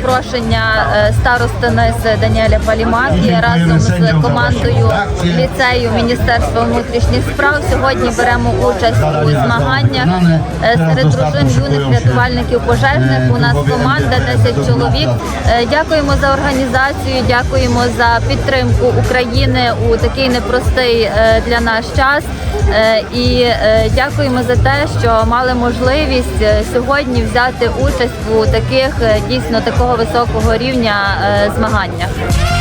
запрошення е, старости НИС Даніеля Палімаки разом з командою ліцею Міністерства внутрішніх справ сьогодні беремо участь у змаганнях е, серед дружин юних рятувальників пожежних. У нас команда 10 чоловік. Е, Дякуємо за організацію, дякуємо за підтримку України у такий непростий для нас час. І дякуємо за те, що мали можливість сьогодні взяти участь у таких дійсно такого високого рівня змагання змаганнях.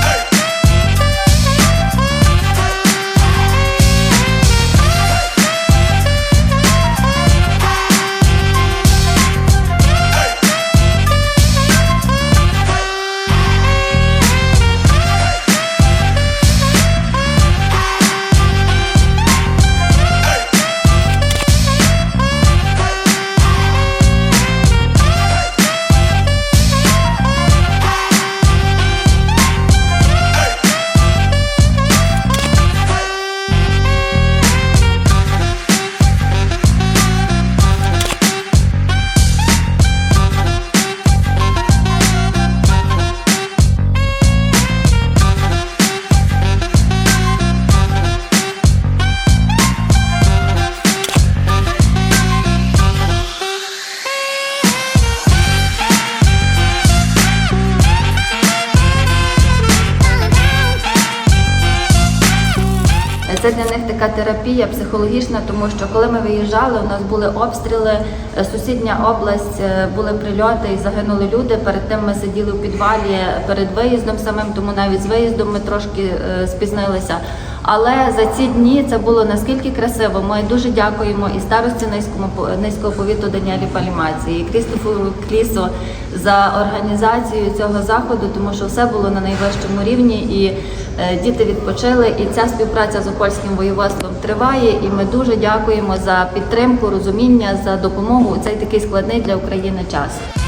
Це для них така терапія психологічна, тому що коли ми виїжджали, у нас були обстріли, е, сусідня область е, були прильоти і загинули люди. Перед тим ми сиділи в підвалі перед виїздом самим, тому навіть з виїздом ми трошки е, спізнилися. Але за ці дні це було наскільки красиво. Ми дуже дякуємо і старості низькому низького повіту Даніелі Палімаці, і Крістофу Клісу за організацію цього заходу, тому що все було на найвищому рівні і е, діти відпочили. І ця співпраця з Опольським воєводством триває. І ми дуже дякуємо за підтримку, розуміння, за допомогу у цей такий складний для України час.